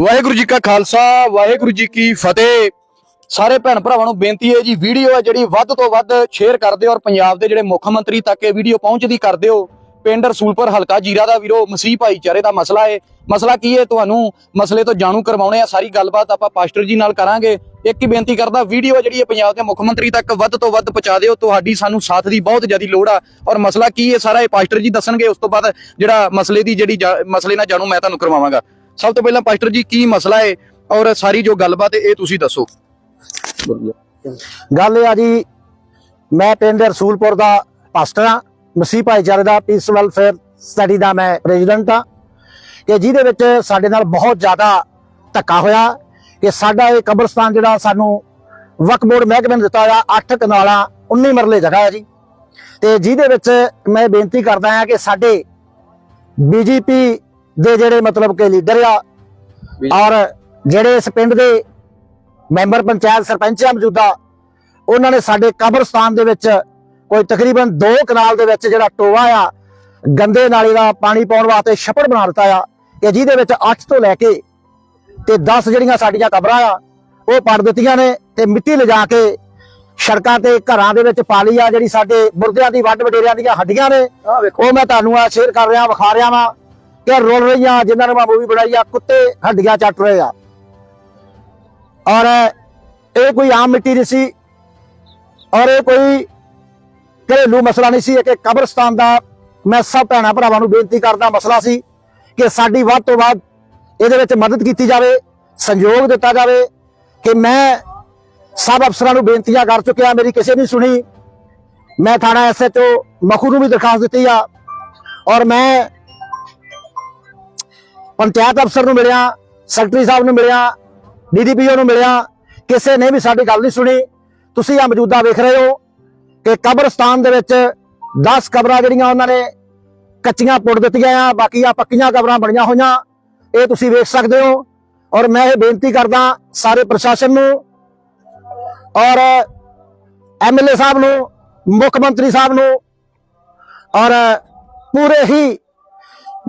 ਵਾਹਿਗੁਰੂ ਜੀ ਕਾ ਖਾਲਸਾ, ਵਾਹਿਗੁਰੂ ਜੀ ਕੀ ਫਤਿਹ। ਸਾਰੇ ਭੈਣ ਭਰਾਵਾਂ ਨੂੰ ਬੇਨਤੀ ਹੈ ਜੀ, ਵੀਡੀਓ ਹੈ ਜਿਹੜੀ ਵੱਧ ਤੋਂ ਵੱਧ ਸ਼ੇਅਰ ਕਰ ਦਿਓ ਔਰ ਪੰਜਾਬ ਦੇ ਜਿਹੜੇ ਮੁੱਖ ਮੰਤਰੀ ਤੱਕ ਇਹ ਵੀਡੀਓ ਪਹੁੰਚਦੀ ਕਰ ਦਿਓ। ਪਿੰਡ ਰਸੂਲਪੁਰ ਹਲਕਾ ਜੀਰਾ ਦਾ ਵੀਰੋ, ਮਸੀਹ ਭਾਈਚਾਰੇ ਦਾ ਮਸਲਾ ਹੈ। ਮਸਲਾ ਕੀ ਹੈ ਤੁਹਾਨੂੰ? ਮਸਲੇ ਤੋਂ ਜਾਣੂ ਕਰਵਾਉਣੇ ਆ, ਸਾਰੀ ਗੱਲਬਾਤ ਆਪਾਂ ਪਾਸਟਰ ਜੀ ਨਾਲ ਕਰਾਂਗੇ। ਇੱਕ ਹੀ ਬੇਨਤੀ ਕਰਦਾ, ਵੀਡੀਓ ਜਿਹੜੀ ਹੈ ਪੰਜਾਬ ਦੇ ਮੁੱਖ ਮੰਤਰੀ ਤੱਕ ਵੱਧ ਤੋਂ ਵੱਧ ਪਹੁੰਚਾ ਦਿਓ। ਤੁਹਾਡੀ ਸਾਨੂੰ ਸਾਥ ਦੀ ਬਹੁਤ ਜ਼ਿਆਦਾ ਲੋੜ ਆ। ਔਰ ਮਸਲਾ ਕੀ ਹੈ ਸਾਰਾ ਇਹ ਪਾਸਟਰ ਜੀ ਦੱਸਣਗੇ, ਉਸ ਤੋਂ ਬਾਅਦ ਜਿਹੜਾ ਮਸਲੇ ਦੀ ਜਿਹੜੀ ਜਾ- ਮਸਲੇ ਨਾਲ ਜਾਣੂ ਮੈਂ ਤੁਹਾਨੂੰ ਕਰਵਾਵਾਂਗਾ। ਸਭ ਤੋਂ ਪਹਿਲਾਂ ਪਾਸਟਰ ਜੀ, ਕੀ ਮਸਲਾ ਹੈ? ਔਰ ਸਾਰੀ ਜੋ ਗੱਲਬਾਤ ਹੈ, ਇਹ ਤੁਸੀਂ ਦੱਸੋ। ਗੱਲ ਇਹ ਆ ਜੀ, ਮੈਂ ਪਿੰਡ ਰਸੂਲਪੁਰ ਦਾ ਪਾਸਟਰ ਹਾਂ। ਮਸੀਹ ਭਾਈਚਾਰੇ ਦਾ ਪੀਸ ਵੈਲਫੇਅਰ ਸਟੱਡੀ ਦਾ ਮੈਂ ਪ੍ਰੈਜ਼ੀਡੈਂਟ ਹਾਂ। ਕਿ ਜਿਹਦੇ ਵਿੱਚ ਸਾਡੇ ਨਾਲ ਬਹੁਤ ਜ਼ਿਆਦਾ ਧੱਕਾ ਹੋਇਆ। ਕਿ ਸਾਡਾ ਇਹ ਕਬਰਸਤਾਨ ਜਿਹੜਾ ਸਾਨੂੰ ਵਕਫ ਬੋਰਡ ਮਹਿਕਮੇ ਨੇ ਦਿੱਤਾ ਹੋਇਆ 8 ਕਨਾਲਾਂ 19 ਮਰਲੇ ਜਗ੍ਹਾ ਹੈ ਜੀ। ਤੇ ਜਿਹਦੇ ਵਿੱਚ ਮੈਂ ਬੇਨਤੀ ਕਰਦਾ ਹਾਂ ਕਿ ਸਾਡੇ ਬੀਜੇਪੀ ਦੇ ਜਿਹੜੇ ਮਤਲਬ ਕਿ ਲੀਡਰ ਆ ਔਰ ਜਿਹੜੇ ਇਸ ਪਿੰਡ ਦੇ ਮੈਂਬਰ ਪੰਚਾਇਤ ਸਰਪੰਚ ਆ ਮੌਜੂਦਾ ਉਹਨਾਂ ਨੇ ਸਾਡੇ ਕਬਰਸਤਾਨ ਦੇ ਵਿੱਚ ਕੋਈ ਤਕਰੀਬਨ 2 ਕਨਾਲ ਦੇ ਵਿੱਚ ਜਿਹੜਾ ਟੋਆ ਆ ਗੰਦੇ ਨਾਲੇ ਦਾ ਪਾਣੀ ਪਾਉਣ ਵਾਸਤੇ ਛੱਪੜ ਬਣਾ ਦਿੱਤਾ ਆ ਕਿ ਜਿਹਦੇ ਵਿੱਚ 8 ਤੋਂ ਲੈ ਕੇ ਤੇ 10 ਜਿਹੜੀਆਂ ਸਾਡੀਆਂ ਕਬਰਾਂ ਆ ਉਹ ਪੜ ਦਿੱਤੀਆਂ ਨੇ ਤੇ ਮਿੱਟੀ ਲਿਜਾ ਕੇ ਸੜਕਾਂ ਤੇ ਘਰਾਂ ਦੇ ਵਿੱਚ ਪਾ ਲਈ ਆ ਜਿਹੜੀ ਸਾਡੇ ਮੁਰਦਿਆਂ ਦੀ ਵੱਡ ਵਡੇਰਿਆਂ ਦੀਆਂ ਹੱਡੀਆਂ ਨੇ। ਉਹ ਮੈਂ ਤੁਹਾਨੂੰ ਆ ਸ਼ੇਅਰ ਕਰ ਰਿਹਾ ਵਿਖਾ ਰਿਹਾ ਵਾਂ। ਕਿ ਰੁਲ ਰਹੀਆਂ, ਜਿਨ੍ਹਾਂ ਨੇ ਮੈਂ ਮੂਵੀ ਬਣਾਈ ਆ, ਕੁੱਤੇ ਹੱਡੀਆਂ ਚੱਟ ਰਹੇ ਆ। ਔਰ ਇਹ ਕੋਈ ਆਮ ਮਿੱਟੀ ਨਹੀਂ ਸੀ, ਔਰ ਇਹ ਕੋਈ ਘਰੇਲੂ ਮਸਲਾ ਨਹੀਂ ਸੀ, ਇਹ ਕਿ ਕਬਰਸਤਾਨ ਦਾ ਮੈਂ ਸਭ ਭੈਣਾਂ ਭਰਾਵਾਂ ਨੂੰ ਬੇਨਤੀ ਕਰਦਾ, ਮਸਲਾ ਸੀ ਕਿ ਸਾਡੀ ਵੱਧ ਤੋਂ ਵੱਧ ਇਹਦੇ ਵਿੱਚ ਮਦਦ ਕੀਤੀ ਜਾਵੇ, ਸੰਯੋਗ ਦਿੱਤਾ ਜਾਵੇ, ਕਿ ਮੈਂ ਸਭ ਅਫਸਰਾਂ ਨੂੰ ਬੇਨਤੀਆਂ ਕਰ ਚੁੱਕਿਆ, ਮੇਰੀ ਕਿਸੇ ਨਹੀਂ ਸੁਣੀ। ਮੈਂ ਥਾਣਾ ਐਸਐਚਓ ਮਖੂ ਨੂੰ ਵੀ ਦਰਖਾਸਤ ਦਿੱਤੀ ਆ, ਔਰ ਮੈਂ ਪੰਚਾਇਤ ਅਫਸਰ ਨੂੰ ਮਿਲਿਆ ਸੈਕਟਰੀ ਸਾਹਿਬ ਨੂੰ ਮਿਲਿਆ ਡੀਡੀਪੀਓ ਨੂੰ ਮਿਲਿਆ, ਕਿਸੇ ਨੇ ਵੀ ਸਾਡੀ ਗੱਲ ਨਹੀਂ ਸੁਣੀ। ਤੁਸੀਂ ਆ ਮੌਜੂਦਾ ਵੇਖ ਰਹੇ ਹੋ ਕਿ ਕਬਰਸਤਾਨ ਦੇ ਵਿੱਚ 10 ਕਬਰਾਂ ਜਿਹੜੀਆਂ ਉਹਨਾਂ ਨੇ ਕੱਚੀਆਂ ਪੁੱਟ ਦਿੱਤੀਆਂ ਆ, ਬਾਕੀ ਆ ਪੱਕੀਆਂ ਕਬਰਾਂ ਬਣੀਆਂ ਹੋਈਆਂ, ਇਹ ਤੁਸੀਂ ਵੇਖ ਸਕਦੇ ਹੋ। ਔਰ ਮੈਂ ਇਹ ਬੇਨਤੀ ਕਰਦਾ ਸਾਰੇ ਪ੍ਰਸ਼ਾਸਨ ਨੂੰ ਔਰ ਐਮਐਲਏ ਸਾਹਿਬ ਨੂੰ, ਮੁੱਖ ਮੰਤਰੀ ਸਾਹਿਬ ਨੂੰ, ਔਰ ਪੂਰੇ ਹੀ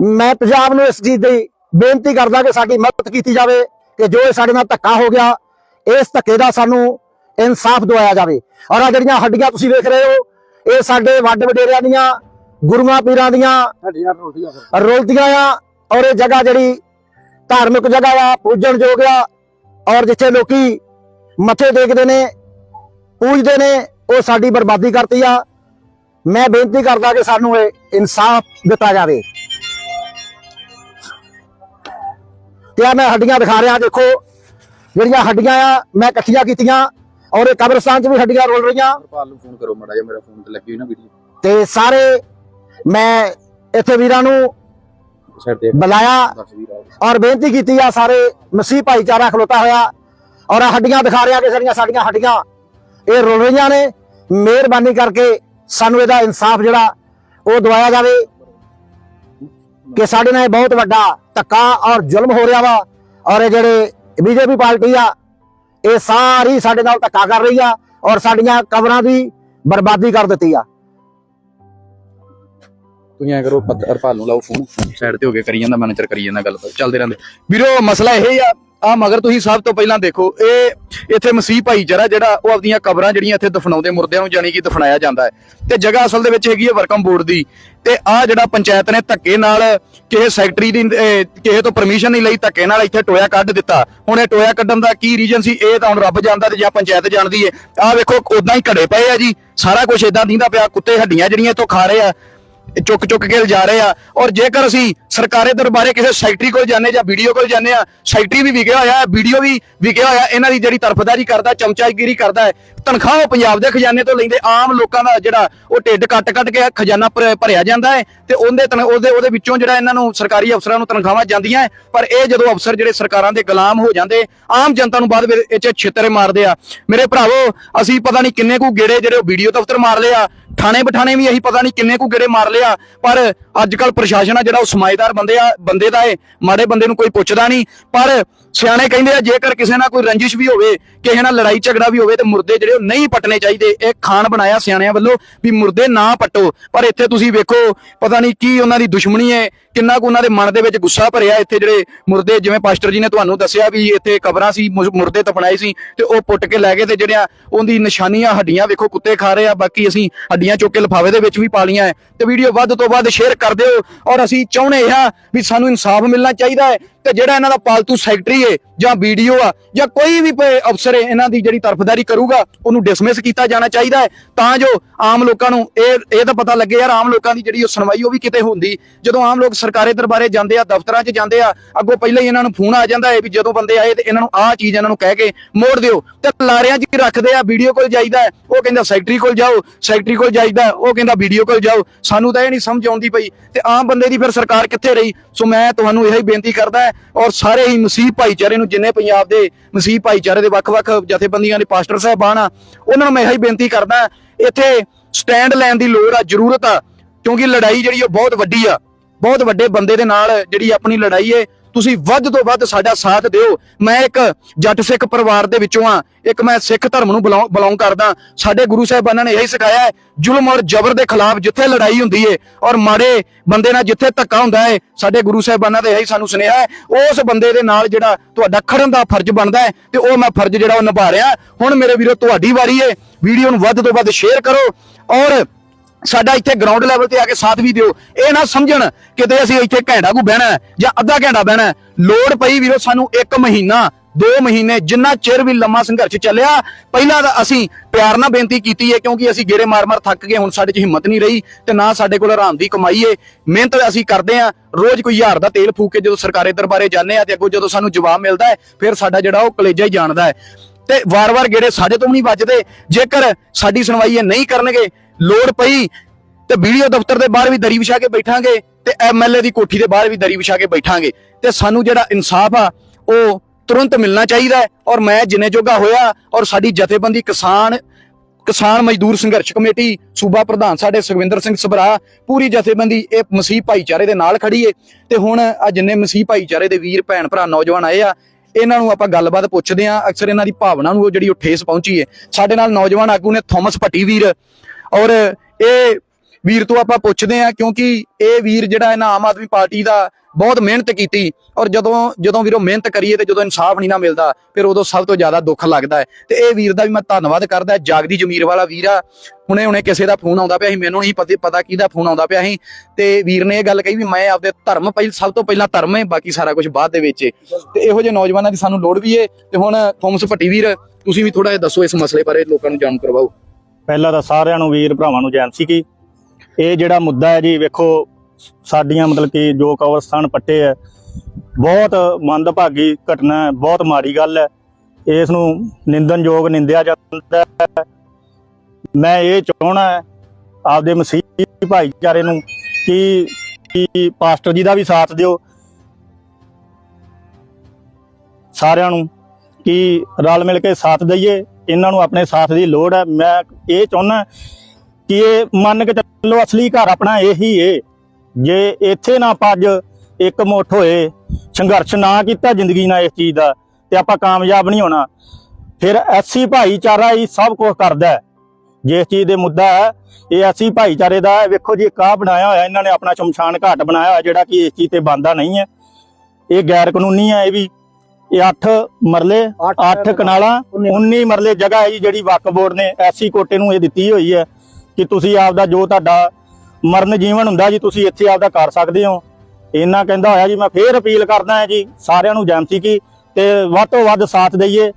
ਮੈਂ ਪੰਜਾਬ ਨੂੰ ਇਸ ਚੀਜ਼ ਦੀ ਬੇਨਤੀ ਕਰਦਾ ਕਿ ਸਾਡੀ ਮਦਦ ਕੀਤੀ ਜਾਵੇ ਕਿ ਜੋ ਇਹ ਸਾਡੇ ਨਾਲ ਧੱਕਾ ਹੋ ਗਿਆ ਇਸ ਧੱਕੇ ਦਾ ਸਾਨੂੰ ਇਨਸਾਫ ਦਿਵਾਇਆ ਜਾਵੇ। ਔਰ ਆ ਜਿਹੜੀਆਂ ਹੱਡੀਆਂ ਤੁਸੀਂ ਵੇਖ ਰਹੇ ਹੋ ਇਹ ਸਾਡੇ ਵੱਡ ਵਡੇਰਿਆਂ ਦੀਆਂ ਗੁਰੂਆਂ ਪੀਰਾਂ ਦੀਆਂ ਹੱਡੀਆਂ ਰੋਲਦੀਆਂ ਆ ਔਰ ਇਹ ਜਗ੍ਹਾ ਜਿਹੜੀ ਧਾਰਮਿਕ ਜਗ੍ਹਾ ਆ ਪੂਜਣ ਯੋਗ ਆ ਔਰ ਜਿੱਥੇ ਲੋਕੀ ਮੱਥੇ ਟੇਕਦੇ ਨੇ ਪੂਜਦੇ ਨੇ ਉਹ ਸਾਡੀ ਬਰਬਾਦੀ ਕਰਤੀ ਆ। ਮੈਂ ਬੇਨਤੀ ਕਰਦਾ ਕਿ ਸਾਨੂੰ ਇਹ ਇਨਸਾਫ ਦਿੱਤਾ ਜਾਵੇ। ਤੇ ਆ ਮੈਂ ਹੱਡੀਆਂ ਦਿਖਾ ਰਿਹਾ ਦੇਖੋ। ਜਿਹੜੀਆਂ ਹੱਡੀਆਂ ਆ ਮੈਂ ਇਕੱਠੀਆਂ ਕੀਤੀਆਂ ਔਰ ਇਹ ਕਬਰਸਤਾਨ 'ਚ ਵੀ ਹੱਡੀਆਂ ਰੋਲ ਰਹੀਆਂ। ਹਰਪਾਲ ਨੂੰ ਫੋਨ ਕਰੋ ਮੜਾ ਜਿਹਾ ਮੇਰਾ ਫੋਨ ਤੇ ਲੱਗੀ ਹੋਈ ਨਾ ਵੀਡੀਓ ਤੇ ਸਾਰੇ ਮੈਂ ਇੱਥੇ ਵੀਰਾਂ ਨੂੰ ਬੁਲਾਇਆ ਔਰ ਬੇਨਤੀ ਕੀਤੀ ਆ ਸਾਰੇ ਮਸੀਹ ਭਾਈਚਾਰਾ ਖਲੋਤਾ ਹੋਇਆ ਔਰ ਹੱਡੀਆਂ ਦਿਖਾ ਰਿਹਾ ਕਿ ਸਾਡੀਆਂ ਸਾਡੀਆਂ ਹੱਡੀਆਂ ਇਹ ਰੁਲ ਰਹੀਆਂ ਨੇ। ਮਿਹਰਬਾਨੀ ਕਰਕੇ ਸਾਨੂੰ ਇਹਦਾ ਇਨਸਾਫ ਜਿਹੜਾ ਉਹ ਦਵਾਇਆ ਜਾਵੇ। ਕਿ ਸਾਡੇ ਨਾਲ ਬਹੁਤ ਵੱਡਾ ਧੱਕਾ ਔਰ ਜ਼ੁਲਮ ਹੋ ਰਿਹਾ ਵਾ ਔਰ ਇਹ ਜਿਹੜੇ ਬੀਜੇਪੀ ਪਾਰਟੀ ਆ ਇਹ ਸਾਰੀ ਸਾਡੇ ਨਾਲ ਧੱਕਾ ਕਰ ਰਹੀ ਆ ਔਰ ਸਾਡੀਆਂ ਕਬਰਾਂ ਦੀ ਬਰਬਾਦੀ ਕਰ ਦਿੱਤੀ ਆ। ਤੁਸੀਂ ਐ ਕਰੋ ਪਤ- ਹਰਪਾਲ ਨੂੰ ਲਾਓ ਫੋਨ ਸਾਈਡ ਤੇ ਹੋ ਕੇ ਕਰੀ ਜਾਂਦਾ ਮੈਨੇਜਰ ਕਰੀ ਜਾਂਦਾ ਗੱਲ ਚੱਲਦੇ ਰਹਿੰਦੇ। ਵੀਰੋ ਮਸਲਾ ਇਹ ਆ ਆ ਮਗਰ ਤੁਸੀਂ ਸਭ ਤੋਂ ਪਹਿਲਾਂ ਦੇਖੋ, ਇਹ ਇੱਥੇ ਮਸੀਹ ਭਾਈਚਾਰਾ ਜਿਹੜਾ ਉਹ ਆਪਣੀਆਂ ਕਬਰਾਂ ਜਿਹੜੀਆਂ ਇੱਥੇ ਦਫਨਾਉਂਦੇ, ਮੁਰਦਿਆਂ ਨੂੰ ਜਾਨੀ ਕਿ ਦਫਨਾਇਆ ਜਾਂਦਾ ਹੈ। ਤੇ ਜਗ੍ਹਾ ਅਸਲ ਦੇ ਵਿੱਚ ਹੈਗੀ ਹੈ ਵਰਕਮ ਬੋਰਡ ਦੀ। ਤੇ ਆ ਜਿਹੜਾ ਪੰਚਾਇਤ ਨੇ ਧੱਕੇ ਨਾਲ ਕਿਸੇ ਸੈਕਟਰੀ ਦੀ ਕਿਸੇ ਤੋਂ ਪਰਮਿਸ਼ਨ ਨਹੀਂ ਲਈ, ਧੱਕੇ ਨਾਲ ਇੱਥੇ ਟੋਇਆ ਕੱਢ ਦਿੱਤਾ। ਹੁਣ ਇਹ ਟੋਇਆ ਕੱਢਣ ਦਾ ਕੀ ਰੀਜਨ ਸੀ? ਇਹ ਤਾਂ ਹੁਣ ਰੱਬ ਜਾਣਦਾ ਤੇ ਜਾਂ ਪੰਚਾਇਤ ਜਾਣਦੀ ਹੈ ਆ ਵੇਖੋ ਉਦਾਂ ਹੀ ਘੜੇ ਪਏ ਆ ਜੀ। ਸਾਰਾ ਕੁਝ ਇਦਾਂ ਦਿੰਦਾ ਪਿਆ, ਕੁੱਤੇ ਹੱਡੀਆਂ ਜਿਹੜੀਆਂ ਇੱਥੋਂ ਖਾ ਰਹੇ ਆ। ਚੁੱਕ ਚੁੱਕ ਕੇ ਲਿਜਾ ਰਹੇ ਆ ਔਰ ਜੇਕਰ ਅਸੀਂ ਸਰਕਾਰੀ ਦਰਬਾਰੇ ਕਿਸੇ ਸੈਕਟਰੀ ਕੋਲ ਜਾਂਦੇ ਜਾਂ ਵੀਡੀਓ ਕੋਲ ਜਾਂਦੇ ਆ ਸੈਕਟਰੀ ਵੀ ਵਿਕਿਆ ਹੋਇਆ ਹੈ ਵੀਡੀਓ ਵੀ ਵਿਕਿਆ ਹੋਇਆ, ਇਹਨਾਂ ਦੀ ਜਿਹੜੀ ਤਰਫਦਾਰੀ ਕਰਦਾ ਚਮਚਾਗਿਰੀ ਕਰਦਾ ਹੈ, ਤਨਖਾਹ ਉਹ ਪੰਜਾਬ ਦੇ ਖਜ਼ਾਨੇ ਤੋਂ ਲੈਂਦੇ, ਆਮ ਲੋਕਾਂ ਦਾ ਜਿਹੜਾ ਉਹ ਢਿੱਡ ਕੱਟ ਕੱਟ ਕੇ ਖਜ਼ਾਨਾ ਭਰ- ਭਰਿਆ ਜਾਂਦਾ ਹੈ ਤੇ ਉਹਦੇ ਤਨ, ਉਹਦੇ ਉਹਦੇ ਵਿੱਚੋਂ ਜਿਹੜਾ ਇਹਨਾਂ ਨੂੰ ਸਰਕਾਰੀ ਅਫਸਰਾਂ ਨੂੰ ਤਨਖਾਹਾਂ ਜਾਂਦੀਆਂ ਹੈ। ਪਰ ਇਹ ਜਦੋਂ ਅਫਸਰ ਜਿਹੜੇ ਸਰਕਾਰਾਂ ਦੇ ਗੁਲਾਮ ਹੋ ਜਾਂਦੇ, ਆਮ ਜਨਤਾ ਨੂੰ ਬਾਅਦ ਵਿੱਚ ਇਹ ਛਿੱਤਰੇ ਮਾਰਦੇ ਆ ਮੇਰੇ ਭਰਾਵੋ, ਅਸੀਂ ਪਤਾ ਨਹੀਂ ਕਿੰਨੇ ਕੁ ਗੇੜੇ ਜਿਹੜੇ ਉਹ ਵੀਡੀਓ ਦਫ਼ਤਰ ਮਾਰ ਲਏ ਆ ਥਾਣੇ ਬਠਾਣੇ ਵੀ ਇਹੀ ਪਤਾ ਨਹੀਂ ਕਿੰਨੇ ਕੁ ਗੇੜੇ ਮਾਰ ਲਿਆ, ਪਰ ਅੱਜ ਕੱਲ ਪ੍ਰਸ਼ਾਸਨ ਆ ਜਿਹੜਾ ਉਹ ਸਮਾਜਦਾਰ ਬੰਦੇ ਆ, ਬੰਦੇ ਦਾ ਏ, ਮਾੜੇ ਬੰਦੇ ਨੂੰ ਕੋਈ ਪੁੱਛਦਾ ਨਹੀਂ। ਪਰ ਸਿਆਣੇ ਕਹਿੰਦੇ ਆ, ਜੇਕਰ ਕਿਸੇ ਨਾਲ ਕੋਈ ਰੰਜਿਸ਼ ਵੀ ਹੋਵੇ, ਕਿਸੇ ਨਾਲ ਲੜਾਈ ਝਗੜਾ ਵੀ ਹੋਵੇ, ਤੇ ਮੁਰਦੇ ਜਿਹੜੇ ਉਹ ਨਹੀਂ ਪਟਣੇ ਚਾਹੀਦੇ। ਇਹ ਖਾਨ ਬਣਾਇਆ ਸਿਆਣਿਆਂ ਵੱਲੋਂ ਵੀ ਮੁਰਦੇ ਨਾ ਪਟੋ। ਪਰ ਇੱਥੇ ਤੁਸੀਂ ਵੇਖੋ, ਪਤਾ ਨਹੀਂ ਕੀ ਉਹਨਾਂ ਦੀ ਦੁਸ਼ਮਣੀ ਹੈ ਕਿੰਨਾ ਕੁ ਉਹਨਾਂ ਦੇ ਮਨ ਦੇ ਵਿੱਚ ਗੁੱਸਾ ਭਰਿਆ ਇੱਥੇ ਜਿਹੜੇ ਮੁਰਦੇ, ਜਿਵੇਂ ਪਾਸਟਰ ਜੀ ਨੇ ਤੁਹਾਨੂੰ ਦੱਸਿਆ ਵੀ ਇੱਥੇ ਕਬਰਾਂ ਸੀ, ਮੁ- ਮੁਰਦੇ ਤਪਣਾਏ ਸੀ, ਤੇ ਉਹ ਪੁੱਟ ਕੇ ਲੈ ਗਏ ਤੇ ਜਿਹੜੀਆਂ ਉਹਦੀ ਨਿਸ਼ਾਨੀਆਂ ਹੱਡੀਆਂ ਵੇਖੋ ਕੁੱਤੇ ਖਾ ਰਹੇ ਆ, ਬਾਕੀ ਅਸੀਂ ਹੱਡੀਆਂ ਚੁੱਕ ਕੇ ਲਿਫਾਫੇ ਦੇ ਵਿੱਚ ਵੀ ਪਾ ਲੀਆਂ ਹੈ ਤੇ ਵੀਡੀਓ ਵੱਧ ਤੋਂ ਵੱਧ ਸ਼ੇਅਰ ਕਰ ਦਿਓ। ਔਰ ਅਸੀਂ ਚਾਹੁੰਦੇ ਹਾਂ ਵੀ ਸਾਨੂੰ ਇਨਸਾਫ ਮਿਲਣਾ ਚਾਹੀਦਾ ਹੈ। ਤੇ ਜਿਹੜਾ ਇਹਨਾਂ ਦਾ ਪਾਲਤੂ ਸੈਕਟਰੀ ਹੈ ਜਾਂ ਵੀਡੀਓ ਆ ਜਾਂ ਕੋਈ ਵੀ ਅਫਸਰ ਏ, ਇਹਨਾਂ ਦੀ ਜਿਹੜੀ ਤਰਫਦਾਰੀ ਕਰੂਗਾ, ਉਹਨੂੰ ਡਿਸਮਿਸ ਕੀਤਾ ਜਾਣਾ ਚਾਹੀਦਾ ਹੈ ਤਾਂ ਜੋ ਆਮ ਲੋਕਾਂ ਨੂੰ ਇਹ ਇਹ ਤਾਂ ਪਤਾ ਲੱਗੇ ਯਾਰ, ਆਮ ਲੋਕਾਂ ਦੀ ਜਿਹੜੀ ਉਹ ਸੁਣਵਾਈ ਉਹ ਵੀ ਕਿਤੇ ਹੁੰਦੀ। ਜਦੋਂ ਆਮ ਲੋਕ ਸਰਕਾਰੀ ਦਰਬਾਰੇ ਜਾਂਦੇ ਆ, ਦਫ਼ਤਰਾਂ 'ਚ ਜਾਂਦੇ ਆ, ਅੱਗੋਂ ਪਹਿਲਾਂ ਹੀ ਇਹਨਾਂ ਨੂੰ ਫੋਨ ਆ ਜਾਂਦਾ ਹੈ ਵੀ ਜਦੋਂ ਬੰਦੇ ਆਏ ਤੇ ਇਹਨਾਂ ਨੂੰ ਆਹ ਚੀਜ਼ ਇਹਨਾਂ ਨੂੰ ਕਹਿ ਕੇ ਮੋੜ ਦਿਓ। ਤੇ ਲਾਰਿਆਂ 'ਚ ਹੀ ਰੱਖਦੇ ਆ ਵੀਡੀਓ ਕੋਲ ਜਾਈਦਾ ਉਹ ਕਹਿੰਦਾ ਸੈਕਟਰੀ ਕੋਲ ਜਾਓ, ਸੈਕਟਰੀ ਕੋਲ ਜਾਈਦਾ ਉਹ ਕਹਿੰਦਾ ਵੀਡੀਓ ਕੋਲ ਜਾਓ। ਸਾਨੂੰ ਤਾਂ ਇਹ ਨਹੀਂ ਸਮਝ ਆਉਂਦੀ ਪਈ। ਤੇ ਆਮ ਬੰਦੇ ਦੀ ਫਿਰ ਸਰਕਾਰ ਕਿੱਥੇ ਰਹੀ? ਸੋ ਮੈਂ ਤੁਹਾਨੂੰ ਇਹੀ ਬੇਨਤੀ ਕਰਦਾ ਔਰ ਸਾਰੇ ਹੀ ਮਸੀਹ ਭਾਈਚਾਰੇ ਨੂੰ ਜਿੰਨੇ ਪੰਜਾਬ ਦੇ ਮਸੀਹ ਭਾਈਚਾਰੇ ਦੇ ਵੱਖ-ਵੱਖ ਜਥੇਬੰਦੀਆਂ ਦੇ ਪਾਸਟਰ ਸਾਹਿਬਾਨ ਆ, ਉਹਨਾਂ ਨੂੰ ਮੈਂ ਇਹੀ ਬੇਨਤੀ ਕਰਦਾ, ਇੱਥੇ ਸਟੈਂਡ ਲੈਣ ਦੀ ਲੋੜ ਆ, ਜ਼ਰੂਰਤ ਆ, ਕਿਉਂਕਿ ਲੜਾਈ ਜਿਹੜੀ ਉਹ ਬਹੁਤ ਵੱਡੀ ਆ। ਬਹੁਤ ਵੱਡੇ ਬੰਦੇ ਦੇ ਨਾਲ ਜਿਹੜੀ ਆਪਣੀ ਲੜਾਈ ਏ, ਤੁਸੀਂ ਵੱਧ ਤੋਂ ਵੱਧ ਸਾਡਾ ਸਾਥ ਦਿਓ। ਮੈਂ ਇੱਕ ਜੱਟ ਸਿੱਖ ਪਰਿਵਾਰ ਦੇ ਵਿੱਚੋਂ ਆ। ਇੱਕ ਮੈਂ ਸਿੱਖ ਧਰਮ ਨੂੰ ਬਿਲੋਂਗ ਕਰਦਾ। ਸਾਡੇ ਗੁਰੂ ਸਾਹਿਬਾਨਾਂ ਨੇ ਇਹੀ ਸਿਖਾਇਆ ਹੈ, ਜ਼ੁਲਮ ਔਰ ਜ਼ਬਰ ਦੇ ਖਿਲਾਫ ਜਿੱਥੇ ਲੜਾਈ ਹੁੰਦੀ ਏ ਔਰ ਮਾੜੇ ਬੰਦੇ ਨਾਲ ਜਿੱਥੇ ਧੱਕਾ ਹੁੰਦਾ ਏ, ਸਾਡੇ ਗੁਰੂ ਸਾਹਿਬਾਨਾਂ ਦਾ ਇਹੀ ਸਾਨੂੰ ਸੁਨੇਹਾ ਹੈ, ਉਸ ਬੰਦੇ ਦੇ ਨਾਲ ਜਿਹੜਾ ਤੁਹਾਡਾ ਖੜਨ ਦਾ ਫਰਜ਼ ਬਣਦਾ ਹੈ ਤੇ ਉਹ ਮੈਂ ਫਰਜ਼ ਜਿਹੜਾ ਉਹ ਨਿਭਾ ਰਿਹਾ। ਹੁਣ ਮੇਰੇ ਵੀਰੋ, ਤੁਹਾਡੀ ਵਾਰੀ ਏ। ਵੀਡੀਓ ਨੂੰ ਵੱਧ ਤੋਂ ਵੱਧ ਸ਼ੇਅਰ ਕਰੋ ਔਰ ਸਾਡਾ ਇੱਥੇ ਗਰਾਊਂਡ ਲੈਵਲ ਤੇ ਆ ਕੇ ਸਾਥ ਵੀ ਦਿਓ। ਇਹ ਨਾ ਸਮਝਣ ਕਿਤੇ ਅਸੀਂ ਇੱਥੇ ਘੰਟਾ ਕੋ ਬਹਿਣਾ ਜਾਂ ਅੱਧਾ ਘੰਟਾ ਬਹਿਣਾ ਲੋੜ ਪਈ ਵੀਰੋ ਸਾਨੂੰ 1 ਮਹੀਨਾ 2 ਮਹੀਨੇ ਜਿੰਨਾ ਚਿਰ ਵੀ ਲੰਮਾ ਸੰਘਰਸ਼ ਚੱਲਿਆ, ਪਹਿਲਾਂ ਤਾਂ ਅਸੀਂ ਪਿਆਰ ਨਾਲ ਬੇਨਤੀ ਕੀਤੀ ਹੈ ਕਿਉਂਕਿ ਅਸੀਂ ਗੇੜੇ ਮਾਰ-ਮਾਰ ਥੱਕ ਗਏ, ਹੁਣ ਸਾਡੇ 'ਚ ਹਿੰਮਤ ਨਹੀਂ ਰਹੀ ਤੇ ਨਾ ਸਾਡੇ ਕੋਲ ਆਰਾਮ ਦੀ ਕਮਾਈ ਏ। ਮਿਹਨਤ ਅਸੀਂ ਕਰਦੇ ਆ ਰੋਜ਼ ਕੋਈ ਹਜ਼ਾਰ ਦਾ ਤੇਲ ਫੂਕ ਕੇ ਜਦੋਂ ਸਰਕਾਰੀ ਦਰਬਾਰੇ ਜਾਂਦੇ ਆ ਤੇ ਅੱਗੋਂ ਜਦੋਂ ਸਾਨੂੰ ਜਵਾਬ ਮਿਲਦਾ ਹੈ, ਫਿਰ ਸਾਡਾ ਜਿਹੜਾ ਉਹ ਕਲੇਜਾ ਹੀ ਜਾਣਦਾ ਹੈ। ਤੇ ਵਾਰ-ਵਾਰ ਗੇੜੇ ਸਾਡੇ ਤੋਂ ਵੀ ਨਹੀਂ ਵੱਜਦੇ। ਜੇਕਰ ਸਾਡੀ ਸੁਣਵਾਈ ਇਹ ਨਹੀਂ ਕਰਨਗੇ ਲੋੜ ਪਈ ਤੇ ਵੀਡੀਓ ਦਫ਼ਤਰ ਦੇ ਬਾਹਰ ਵੀ ਦਰੀ ਵਿਛਾ ਕੇ ਬੈਠਾਂਗੇ ਤੇ ਐਮਐਲਏ ਦੀ ਕੋਠੀ ਦੇ ਬਾਹਰ ਵੀ ਦਰੀ ਵਿਛਾ ਕੇ ਬੈਠਾਂਗੇ। ਤੇ ਸਾਨੂੰ ਜਿਹੜਾ ਇਨਸਾਫ ਆ, ਉਹ ਤੁਰੰਤ ਮਿਲਣਾ ਚਾਹੀਦਾ ਹੈ ਔਰ ਮੈਂ ਜਿੰਨੇ ਜੋਗਾ ਹੋਇਆ ਔਰ ਸਾਡੀ ਜਥੇਬੰਦੀ ਕਿਸਾਨ ਕਿਸਾਨ ਮਜ਼ਦੂਰ ਸੰਘਰਸ਼ ਕਮੇਟੀ, ਸੂਬਾ ਪ੍ਰਧਾਨ ਸਾਡੇ ਸੁਖਵਿੰਦਰ ਸਿੰਘ ਸਭਰਾ, ਪੂਰੀ ਜਥੇਬੰਦੀ ਇਹ ਮਸੀਹ ਭਾਈਚਾਰੇ ਦੇ ਨਾਲ ਖੜੀ ਏ। ਤੇ ਹੁਣ ਆ ਜਿੰਨੇ ਮਸੀਹ ਭਾਈਚਾਰੇ ਦੇ ਵੀਰ, ਭੈਣ ਭਰਾ, ਨੌਜਵਾਨ ਆਏ ਆ, ਇਹਨਾਂ ਨੂੰ ਆਪਾਂ ਗੱਲਬਾਤ ਪੁੱਛਦੇ ਆ। ਅਕਸਰ ਇਹਨਾਂ ਦੀ ਭਾਵਨਾ ਨੂੰ ਉਹ ਜਿਹੜੀ ਉਹ ਠੇਸ ਪਹੁੰਚੀ ਏ। ਸਾਡੇ ਨਾਲ ਨੌਜਵਾਨ ਆਗੂ ਨੇ ਥੋਮਸ ਭੱਟੀ ਵੀਰ। ਔਰ ਇਹ ਵੀਰ ਤੋਂ ਆਪਾਂ ਪੁੱਛਦੇ ਆ ਕਿਉਂਕਿ ਇਹ ਵੀਰ ਜਿਹੜਾ ਹੈ ਨਾ ਆਮ ਆਦਮੀ ਪਾਰਟੀ ਦਾ ਬਹੁਤ ਮਿਹਨਤ ਕੀਤੀ ਔਰ ਜਦੋਂ ਜਦੋਂ ਵੀਰੋ ਮਿਹਨਤ ਕਰੀਏ ਤੇ ਜਦੋਂ ਇਨਸਾਫ ਨਹੀਂ ਨਾ ਮਿਲਦਾ, ਫਿਰ ਉਦੋਂ ਸਭ ਤੋਂ ਜ਼ਿਆਦਾ ਦੁੱਖ ਲੱਗਦਾ ਹੈ। ਤੇ ਇਹ ਵੀਰ ਦਾ ਵੀ ਮੈਂ ਧੰਨਵਾਦ ਕਰਦਾ, ਜਾਗਦੀ ਜ਼ਮੀਰ ਵਾਲਾ ਵੀਰ ਆ। ਹੁਣੇ ਹੁਣੇ ਕਿਸੇ ਦਾ ਫੋਨ ਆਉਂਦਾ ਪਿਆ ਸੀ, ਮੈਨੂੰ ਨਹੀਂ ਪਤਾ ਪਤਾ ਕਿਹਦਾ ਫੋਨ ਆਉਂਦਾ ਪਿਆ ਸੀ। ਤੇ ਵੀਰ ਨੇ ਇਹ ਗੱਲ ਕਹੀ ਵੀ ਮੈਂ ਆਪਦੇ ਧਰਮ ਪਹਿਲ, ਸਭ ਤੋਂ ਪਹਿਲਾਂ ਧਰਮ ਹੈ, ਬਾਕੀ ਸਾਰਾ ਕੁਝ ਬਾਅਦ ਦੇ ਵਿੱਚ ਹੈ ਤੇ ਇਹੋ ਜਿਹੇ ਨੌਜਵਾਨਾਂ ਦੀ ਸਾਨੂੰ ਲੋੜ ਵੀ ਏ। ਤੇ ਹੁਣ, ਥੋਮਸ ਭੱਟੀ ਵੀਰ, ਤੁਸੀਂ ਵੀ ਥੋੜਾ ਜਿਹਾ ਦੱਸੋ ਇਸ ਮਸਲੇ ਬਾਰੇ, ਲੋਕਾਂ ਨੂੰ ਜਾਣ ਕਰਵਾਓ। ਪਹਿਲਾਂ ਤਾਂ ਸਾਰਿਆਂ ਨੂੰ ਵੀਰ ਭਰਾਵਾਂ ਨੂੰ ਜੈਨ ਸੀ ਕਿ ਇਹ ਜਿਹੜਾ ਮੁੱਦਾ ਹੈ ਜੀ, ਵੇਖੋ, ਸਾਡੀਆਂ ਮਤਲਬ ਕਿ ਜੋ ਕਬਰਸਤਾਨ ਪੱਟੇ ਹੈ, ਬਹੁਤ ਮੰਦਭਾਗੀ ਘਟਨਾ ਹੈ, ਬਹੁਤ ਮਾੜੀ ਗੱਲ ਹੈ। ਇਸ ਨੂੰ ਨਿੰਦਨਯੋਗ ਨਿੰਦਿਆ ਜਾਂਦਾ ਹੈ। ਮੈਂ ਇਹ ਚਾਹਣਾ ਹੈ, ਆਪਦੇ ਮਸੀਹ ਭਾਈਚਾਰੇ ਨੂੰ ਕਿ ਪਾਸਟਰ ਜੀ ਦਾ ਵੀ ਸਾਥ ਦਿਓ। ਸਾਰਿਆਂ ਨੂੰ ਕਿ ਰਲ ਮਿਲ ਕੇ ਸਾਥ ਦਈਏ, ਇਹਨਾਂ ਨੂੰ ਆਪਣੇ ਸਾਥ ਦੀ ਲੋੜ ਹੈ। ਮੈਂ ਇਹ ਚਾਹੁੰਦਾ ਕਿ ਇਹ ਮੰਨ ਕੇ ਚੱਲੋ ਅਸਲੀ ਘਰ ਆਪਣਾ ਇਹੀ ਏ। ਜੇ ਇੱਥੇ ਨਾ ਪੱਜ ਇੱਕ ਮੁੱਠ ਹੋਏ, ਸੰਘਰਸ਼ ਨਾ ਕੀਤਾ ਜ਼ਿੰਦਗੀ ਨਾਲ ਇਸ ਚੀਜ਼ ਦਾ, ਤੇ ਆਪਾਂ ਕਾਮਯਾਬ ਨਹੀਂ ਹੋਣਾ। ਫਿਰ ਐਸੀ ਭਾਈਚਾਰਾ ਹੀ ਸਭ ਕੁਝ ਕਰਦਾ ਜਿਸ ਚੀਜ਼ ਦੇ ਮੁੱਦਾ ਹੈ, ਇਹ ਐਸੀ ਭਾਈਚਾਰੇ ਦਾ ਵੇਖੋ ਜੀ ਕਾਹ ਬਣਾਇਆ ਹੋਇਆ, ਇਹਨਾਂ ਨੇ ਆਪਣਾ ਸ਼ਮਸ਼ਾਨ ਘਾਟ ਬਣਾਇਆ ਹੋਇਆ, ਜਿਹੜਾ ਕਿ ਇਸ ਚੀਜ਼ ਤੇ ਬੰਦਾ ਨਹੀਂ ਹੈ। ਇਹ ਗੈਰ ਕਾਨੂੰਨੀ ਹੈ, ਇਹ ਵੀ ਇਹ 8 ਮਰਲੇ 8 ਕਨਾਲਾਂ 19 ਮਰਲੇ ਜਗ੍ਹਾ ਹੈ ਜੀ ਜਿਹੜੀ ਵਕਫ ਬੋਰਡ ਨੇ ਐਸੀ ਕੋਟੇ ਨੂੰ ਇਹ ਦਿੱਤੀ ਹੋਈ ਹੈ ਕਿ ਤੁਸੀਂ ਆਪਦਾ ਜੋ ਤੁਹਾਡਾ ਮਰਨ ਜੀਵਨ ਹੁੰਦਾ ਜੀ ਤੁਸੀਂ ਇੱਥੇ ਆਪਦਾ ਕਰ ਸਕਦੇ ਹੋ। ਇੰਨਾ ਕਹਿੰਦਾ ਹੋਇਆ ਜੀ ਮੈਂ ਫੇਰ ਅਪੀਲ ਕਰਦਾ ਹਾਂ ਜੀ ਸਾਰਿਆਂ ਨੂੰ ਜੈਮਸੀ ਕੀ ਤੇ ਵੱਧ ਤੋਂ ਵੱਧ ਸਾਥ ਦਈਏ।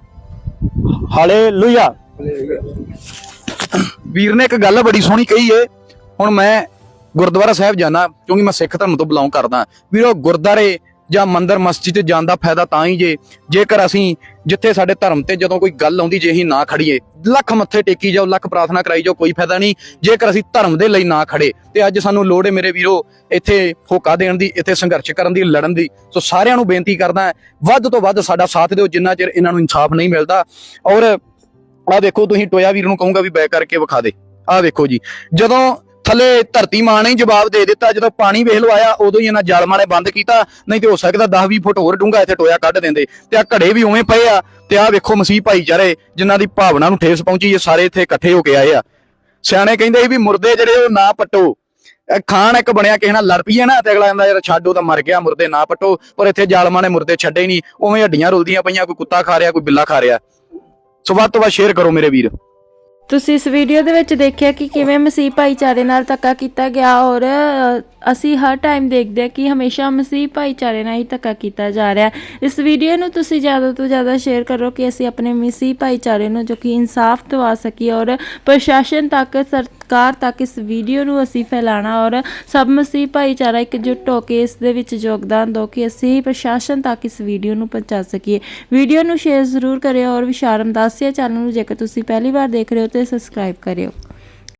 ਹਾਲੇਲੂਇਆ। ਵੀਰ ਨੇ ਇੱਕ ਗੱਲ ਬੜੀ ਸੋਹਣੀ ਕਹੀ ਏ। ਹੁਣ ਮੈਂ ਗੁਰਦੁਆਰਾ ਸਾਹਿਬ ਜਾਣਾ ਕਿਉਂਕਿ ਮੈਂ ਸਿੱਖ ਧਰਮ ਤੋਂ ਬਿਲੋਂਗ ਕਰਦਾ। ਵੀਰੋ ਗੁਰਦਾਰੇ ਜਾਂ ਮੰਦਰ ਮਸਜਿਦ ਜਾਣ ਦਾ ਫਾਇਦਾ ਤਾਂ ਹੀ ਜੇ, ਜੇਕਰ ਅਸੀਂ ਜਿੱਥੇ ਸਾਡੇ ਧਰਮ ਤੇ ਜਦੋਂ ਕੋਈ ਗੱਲ ਆਉਂਦੀ ਜੇ ਅਸੀਂ ਨਾ ਖੜੀਏ, ਲੱਖ ਮੱਥੇ ਟੇਕੀ ਜਾਓ, ਲੱਖ ਪ੍ਰਾਰਥਨਾ ਕਰਾਈ ਜਾਓ, ਕੋਈ ਫਾਇਦਾ ਨਹੀਂ। ਜੇਕਰ ਅਸੀਂ ਧਰਮ ਦੇ ਲਈ ਨਾ ਖੜੇ, ਤੇ ਅੱਜ ਸਾਨੂੰ ਲੋੜ ਹੈ ਮੇਰੇ ਵੀਰੋ ਇੱਥੇ ਹੋਕਾ ਦੇਣ ਦੀ, ਇੱਥੇ ਸੰਘਰਸ਼ ਕਰਨ ਦੀ, ਲੜਨ ਦੀ। ਸੋ ਸਾਰਿਆਂ ਨੂੰ ਬੇਨਤੀ ਕਰਦਾ ਵੱਧ ਤੋਂ ਵੱਧ ਸਾਡਾ ਸਾਥ ਦਿਓ, ਜਿੰਨਾ ਚਿਰ ਇਹਨਾਂ ਨੂੰ ਇਨਸਾਫ ਨਹੀਂ ਮਿਲਦਾ। ਔਰ ਆ ਦੇਖੋ, ਤੁਸੀਂ ਟੋਇਆ ਵੀਰ ਨੂੰ ਕਹੂੰਗਾ ਵੀ ਬੈਕ ਕਰਕੇ ਵਿਖਾ ਦੇ। ਆਹ ਵੇਖੋ ਜੀ, ਜਦੋਂ ਥੱਲੇ ਧਰਤੀ ਮਾਂ ਨੇ ਜਵਾਬ ਦੇ ਦਿੱਤਾ। ਜਦੋਂ ਪਾਣੀ ਵੇਖ ਲੋ ਆਇਆ, ਉਦੋਂ ਹੀ ਇਹਨਾਂ ਜਾਲਮਾਂ ਨੇ ਬੰਦ ਕੀਤਾ। ਨਹੀਂ ਤੇ ਹੋ ਸਕਦਾ 10 20 ਫੁੱਟ ਹੋਰ ਡੂੰਘਾ ਇੱਥੇ ਟੋਇਆ ਕੱਢ ਦਿੰਦੇ। ਤੇ ਆ ਘੜੇ ਵੀ ਉਵੇਂ ਪਏ ਆ, ਤੇ ਆ ਵੇਖੋ ਮਸੀਹ ਭਾਈਚਾਰੇ, ਜਿਨ੍ਹਾਂ ਦੀ ਭਾਵਨਾ ਨੂੰ ਠੇਸ ਪਹੁੰਚੀ, ਇਹ ਸਾਰੇ ਇੱਥੇ ਇਕੱਠੇ ਹੋ ਕੇ ਆਏ ਆ। ਸਿਆਣੇ ਕਹਿੰਦੇ ਸੀ ਵੀ ਮੁਰਦੇ ਜਿਹੜੇ ਉਹ ਨਾ ਪੱਟੋ। ਇਹ ਖਾਨ ਇੱਕ ਬਣਿਆ, ਕਿਸੇ ਨਾਲ ਲੜ ਪਈਏ ਨਾ, ਤੇ ਅਗਲਾ ਕਹਿੰਦਾ, ਯਾਰ ਛੱਡੋ ਤਾਂ ਮਰ ਗਿਆ, ਮੁਰਦੇ ਨਾ ਪੱਟੋ। ਪਰ ਇੱਥੇ ਜਾਲਮਾਂ ਨੇ ਮੁਰਦੇ ਛੱਡੇ ਹੀ ਨਹੀਂ। ਉਵੇਂ ਹੱਡੀਆਂ ਰੁਲਦੀਆਂ ਪਈਆਂ, ਕੋਈ ਕੁੱਤਾ ਖਾ ਰਿਹਾ, ਕੋਈ ਬਿੱਲਾ ਖਾ ਰਿਹਾ। ਸੋ ਵੱਧ ਤੋਂ ਵੱਧ ਸ਼ੇਅਰ ਕਰੋ ਮੇਰੇ ਵੀਰ। ਤੁਸੀਂ ਇਸ ਵੀਡੀਓ ਦੇ ਵਿੱਚ ਦੇਖਿਆ ਕਿ ਕਿਵੇਂ ਮਸੀਹ ਭਾਈਚਾਰੇ ਨਾਲ ਧੱਕਾ ਕੀਤਾ ਗਿਆ ਔਰ ਅਸੀਂ ਹਰ ਟਾਈਮ ਦੇਖਦੇ ਹਾਂ ਕਿ ਹਮੇਸ਼ਾ ਮਸੀਹ ਭਾਈਚਾਰੇ ਨਾਲ ਹੀ ਧੱਕਾ ਕੀਤਾ ਜਾ ਰਿਹਾ ਇਸ ਵੀਡੀਓ ਨੂੰ ਤੁਸੀਂ ਜ਼ਿਆਦਾ ਤੋਂ ਜ਼ਿਆਦਾ ਸ਼ੇਅਰ ਕਰੋ ਕਿ ਅਸੀਂ ਆਪਣੇ ਮਸੀਹ ਭਾਈਚਾਰੇ ਨੂੰ ਜੋ ਕਿ ਇਨਸਾਫ ਦਵਾ ਸਕੀਏ ਔਰ ਪ੍ਰਸ਼ਾਸਨ ਤੱਕ ਸਰ ਸਰਕਾਰ ਤੱਕ ਇਸ ਵੀਡੀਓ ਨੂੰ ਅਸੀਂ ਫੈਲਾਣਾ ਔਰ ਸਭ ਮਸੀਹ ਭਾਈਚਾਰਾ ਇਕਜੁੱਟ ਹੋ ਕੇ ਇਸ ਦੇ ਵਿੱਚ ਯੋਗਦਾਨ ਦਿਓ ਕਿ ਅਸੀਂ ਪ੍ਰਸ਼ਾਸਨ ਤੱਕ ਇਸ ਵੀਡੀਓ ਨੂੰ ਪਹੁੰਚਾ ਸਕੀਏ। ਵੀਡੀਓ ਨੂੰ ਸ਼ੇਅਰ ਜ਼ਰੂਰ ਕਰਿਓ ਔਰ ਵਿਸ਼ਾਰਮ ਦਾਸੀਆ ਚੈਨਲ ਨੂੰ ਜੇਕਰ ਤੁਸੀਂ ਪਹਿਲੀ ਵਾਰ ਦੇਖ ਰਹੇ ਹੋ ਤੇ ਸਬਸਕ੍ਰਾਈਬ ਕਰਿਓ।